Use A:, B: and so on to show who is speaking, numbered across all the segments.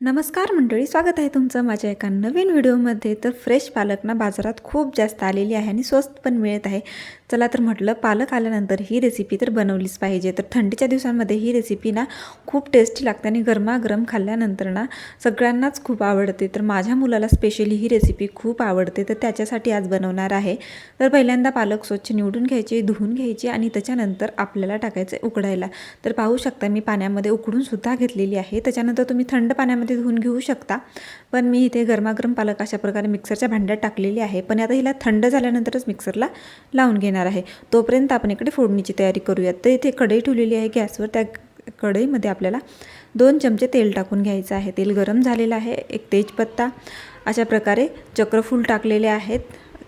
A: नमस्कार मंडळी स्वागत आहे तुमचं माझ्या एका नवीन व्हिडिओमध्ये. तर फ्रेश पालक ना बाजारात खूप जास्त आलेली आहे आणि स्वस्त पण मिळत आहे. चला तर म्हटलं पालक आल्यानंतर ही रेसिपी तर बनवलीच पाहिजे. तर थंडीच्या दिवसांमध्ये ही रेसिपी ना खूप टेस्टी लागते आणि गरमागरम खाल्ल्यानंतर ना सगळ्यांनाच खूप आवडते. तर माझ्या मुलाला स्पेशली ही रेसिपी खूप आवडते. तर त्याच्यासाठी आज बनवणार आहे. तर पहिल्यांदा पालक स्वच्छ निवडून घ्यायचे धुवून घ्यायचे आणि त्याच्यानंतर आपल्याला टाकायचे उकडायला. तर पाहू शकता मी पाण्यामध्ये उकडून सुद्धा घेतलेली आहे. त्याच्यानंतर तुम्ही थंड पाण्यामध्ये धुवून घेऊ शकता. पण मी इथे गरमागरम पालक अशा प्रकारे मिक्सरच्या भांड्यात टाकलेली आहे. पण आता हिला थंड झाल्यानंतरच मिक्सरला लावून घेणार आहे. तोपर्यंत आपण इकडे फोडणीची तयारी करूयात. तर इथे कढई ठेवलेली आहे गॅसवर. त्या कढईमध्ये आपल्याला दोन चमचे तेल टाकून घ्यायचं आहे. तेल गरम झालेलं आहे. एक तेजपत्ता अशा प्रकारे चक्रफूल टाकलेले आहेत.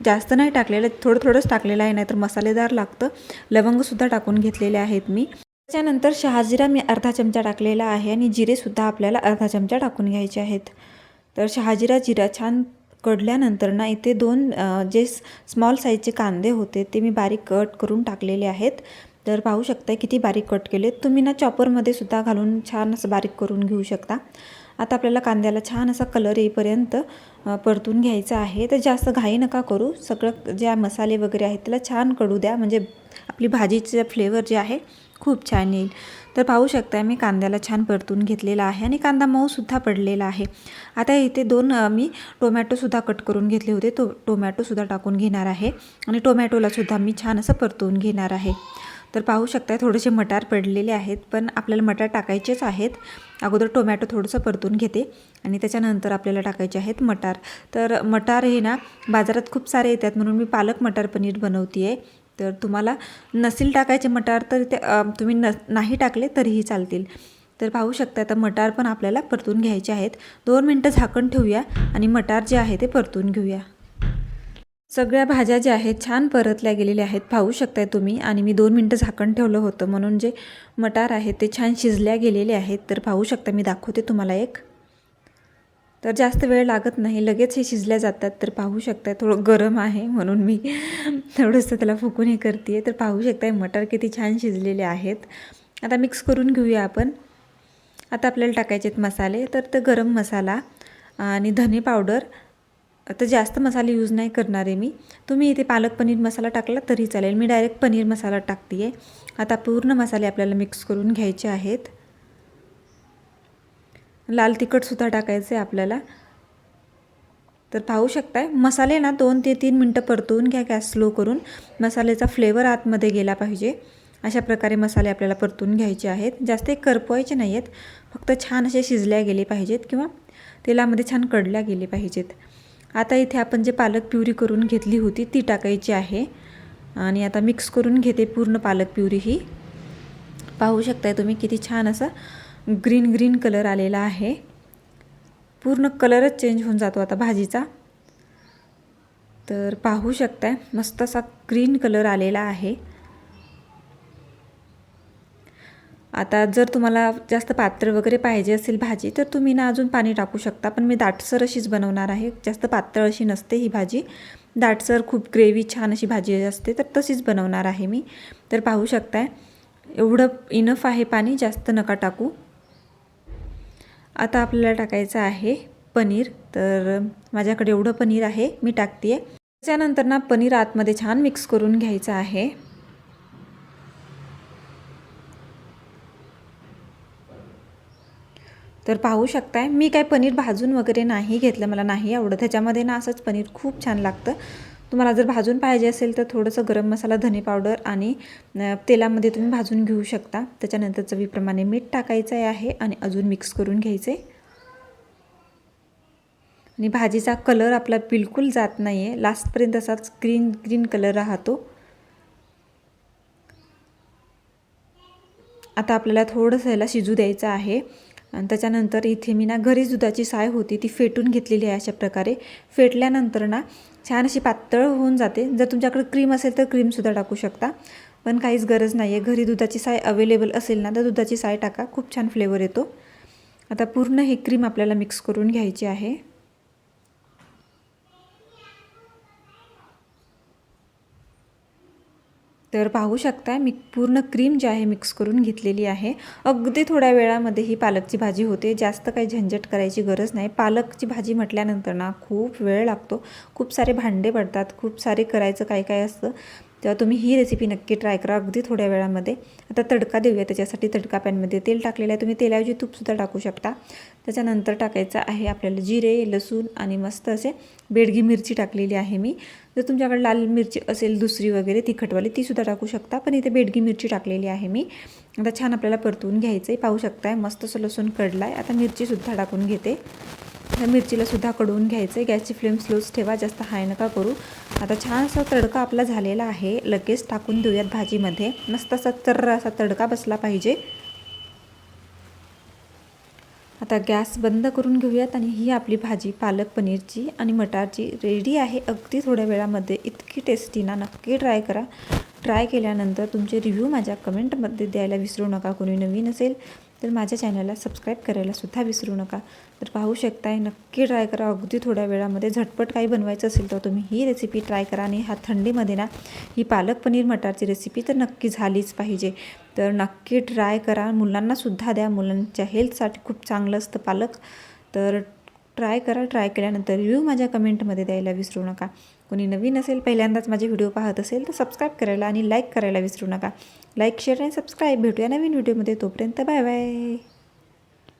A: जास्त नाही टाकलेलं थोडं थोडंच टाकलेलं आहे नाहीतर मसालेदार लागतं. लवंगसुद्धा टाकून घेतलेले आहेत मी. त्याच्यानंतर शहाजिरा मी अर्धा चमचा टाकलेला आहे आणि जिरेसुद्धा आपल्याला अर्धा चमचा टाकून घ्यायचे आहेत. तर शहाजिरा जिरा छान कडल्यानंतर ना इथे दोन जे स्मॉल साईजचे कांदे होते ते मी बारीक कट करून टाकलेले आहेत. तर पाहू शकता किती बारीक कट केले तुम्ही ना चॉपरमध्ये सुद्धा घालून छान असं बारीक करून घेऊ शकता. आता आपल्याला कांद्याला छान असा कलर येईपर्यंत परतून घ्यायचा आहे. तर जास्त घाई नका करू. सगळं ज्या मसाले वगैरे आहेत त्याला छान कडू द्या. म्हणजे आपली भाजीचं फ्लेवर जे आहे खूप छान येईल. तर पाहू शकता मी कांद्याला छान परतून घेतलेला आहे आणि कांदा मऊसुद्धा पडलेला आहे. आता इथे दोन मी टोमॅटोसुद्धा कट करून घेतले होते. तो टोमॅटोसुद्धा टाकून घेणार आहे. आणि टोमॅटोलासुद्धा मी छान असं परतून घेणार आहे. तर पाहू शकता थोडेसे मटार पडलेले आहेत पण आपल्याला मटार टाकायचेच आहेत. अगोदर टोमॅटो थोडंसं परतून घेते आणि त्याच्यानंतर आपल्याला टाकायचे आहेत मटार. तर मटार हे ना बाजारात खूप सारे येतात म्हणून मी पालक मटार पनीर बनवते आहे तर तुम्हाला नसेल टाकायचे मटार तर ते तुम्ही न नाही टाकले तरीही चालतील. तर पाहू शकता आता मटार पण आपल्याला परतून घ्यायचे आहेत. दोन मिनटं झाकण ठेवूया आणि मटार जे आहे ते परतून घेऊया. सगळ्या भाज्या ज्या आहेत छान परतल्या गेलेल्या आहेत. पाहू शकताय तुम्ही. आणि मी दोन मिनटं झाकण ठेवलं होतं. म्हणून जे मटार आहेत ते छान शिजल्या गेलेले आहेत. तर पाहू शकता मी दाखवते तुम्हाला एक. तर जास्त वेळ लागत नाही. लगेच हे शिजल्या जातात. तर पाहू शकताय थोडं गरम आहे. म्हणून मी थोडंसं त्याला फुकून हे करते तर पाहू शकताय मटार किती छान शिजलेले आहेत. आता मिक्स करून घेऊया आपण. आता आपल्याला टाकायचे आहेत मसाले. तर ते गरम मसाला आणि धने पावडर तर जास्त मसाले यूज नाही करणार आहे मी. तुम्ही इथे पालक पनीर मसाला टाकला तरी चालेल. मी डायरेक्ट पनीर मसाला टाकते आहे आता पूर्ण मसाले आपल्याला मिक्स करून घ्यायचे आहेत. लाल तिखटसुद्धा टाकायचं आहे आपल्याला. तर पाहू शकताय मसाले ना दोन ते तीन मिनटं परतवून घ्या गॅस स्लो करून. मसाल्याचा फ्लेवर आतमध्ये गेला पाहिजे. अशा प्रकारे मसाले आपल्याला परतून घ्यायचे आहेत. जास्त करपवायचे नाही आहेत फक्त छान असे शिजल्या गेले पाहिजेत किंवा तेलामध्ये छान कडल्या गेले पाहिजेत. आता इथे आपण जे पालक प्युरी करून घेतली होती ती टाकायची आहे. आणि आता मिक्स करून घेते पूर्ण पालक प्युरी ही. पाहू शकताय तुम्ही किती छान असा ग्रीन ग्रीन कलर आलेला आहे. पूर्ण कलरच चेंज होऊन जातो आता भाजीचा. तर पाहू शकताय मस्त असा ग्रीन कलर आलेला आहे. आता जर तुम्हाला जास्त पातळ वगैरे पाहिजे असेल भाजी तर तुम्ही ना अजून पाणी टाकू शकता. पण मी दाटसर अशीच बनवणार आहे. जास्त पातळ अशी नसते ही भाजी. दाटसर खूप ग्रेव्ही छान अशी भाजी असते तर तशीच बनवणार आहे मी. तर पाहू शकताय एवढं इनफ आहे पाणी जास्त नका टाकू. आता आपल्याला टाकायचं आहे पनीर. तर माझ्याकडे एवढं पनीर आहे मी टाकते आहे त्याच्यानंतर ना पनीर आतमध्ये छान मिक्स करून घ्यायचं आहे. तर पाहू शकताय. मी काय पनीर भाजून वगैरे नाही घेतलं. मला नाही आवडत. त्याच्यामध्ये ना असंच पनीर खूप छान लागतं. तुम्हाला जर भाजून पाहिजे असेल तर थोडंसं गरम मसाला धने पावडर आणि तेलामध्ये तुम्ही भाजून घेऊ शकता. त्याच्यानंतर चवीप्रमाणे मीठ टाकायचं आहे आणि अजून मिक्स करून घ्यायचे. आणि भाजीचा कलर आपला बिलकुल जात नाही आहे लास्टपर्यंत असाच ग्रीन ग्रीन कलर राहतो. आता आपल्याला थोडंसं ह्याला शिजू द्यायचं आहे. आणि त्याच्यानंतर इथे मी ना घरीच दुधाची साय होती ती फेटून घेतलेली आहे अशा प्रकारे. फेटल्यानंतर ना छान अशी पातळ होऊन जाते. जर तुमच्याकडे क्रीम असेल तर क्रीमसुद्धा टाकू शकता. पण काहीच गरज नाही आहे घरी दुधाची साय अवेलेबल असेल ना तर दुधाची साय टाका. खूप छान फ्लेवर येतो. आता पूर्ण हे क्रीम आपल्याला मिक्स करून घ्यायची आहे. तर पाहू शकता मी पूर्ण क्रीम जी आहे मिक्स करून घेतलेली आहे. अगदी थोड्या वेळामध्ये ही पालकची भाजी होते. जास्त काही झंझट करायची गरज नाही. पालकची भाजी म्हटल्यानंतर ना खूप वेळ लागतो. खूप सारे भांडे पडतात. खूप सारे करायचं काय काय असतं. तेव्हा तुम्ही ही रेसिपी नक्की ट्राय करा. अगदी थोड्या वेळामध्ये. आता तडका देऊया. त्याच्यासाठी तडका पॅनमध्ये तेल टाकलेलं आहे. तुम्ही तेलाऐवजी तूपसुद्धा टाकू शकता. त्याच्यानंतर टाकायचं आहे आपल्याला जिरे लसूण आणि मस्त असे बेडगी मिरची टाकलेली आहे मी. जर तुमच्याकडे लाल मिरची असेल दुसरी वगैरे तिखटवाली तीसुद्धा टाकू शकता. पण इथे बेडगी मिरची टाकलेली आहे मी. आता छान आपल्याला परतवून घ्यायचं आहे पाहू शकताय. मस्त असं लसूण कडला आहे आता मिरचीसुद्धा टाकून घेते. ह्या मिरचीला सुद्धा कडवून घ्यायचं आहे. गॅसची फ्लेम स्लोच ठेवा जास्त हाय नका करू. आता छान असा तडका आपला झालेला आहे. लगेच टाकून देऊयात भाजीमध्ये. मस्त असा चर्र असा तडका बसला पाहिजे. आता गॅस बंद करून घेऊयात आणि ही आपली भाजी पालक पनीरची आणि मटारची रेडी आहे. अगदी थोड्या वेळामध्ये इतकी टेस्टी ना नक्की ट्राय करा. ट्राय केल्यानंतर तुमचे रिव्ह्यू माझ्या कमेंटमध्ये द्यायला विसरू नका. कोणी नवीन असेल तर माझ्या चॅनलला सबस्क्राईब करायलासुद्धा विसरू नका. तर पाहू शकताय नक्की ट्राय करा. अगदी थोड्या वेळामध्ये झटपट काही बनवायचं असेल तर तुम्ही ही रेसिपी ट्राय करा आणि हा थंडीमध्ये ना ही पालक पनीर मटारची रेसिपी तर नक्की झालीच पाहिजे. तर नक्की ट्राय करा. मुलांनासुद्धा द्या. मुलांच्या हेल्थसाठी खूप चांगलं असतं पालक. तर ट्राय करा ट्राय केल्यानंतर रिव्ह्यू माझ्या कमेंटमध्ये द्यायला विसरू नका. कोणी नवीन असेल पहिल्यांदाच माझे व्हिडिओ पाहत असेल तर सबस्क्राईब करायला आणि लाईक करायला विसरू नका. लाईक शेअर आणि सबस्क्राईब भेटूया नवीन व्हिडिओमध्ये. तोपर्यंत बाय बाय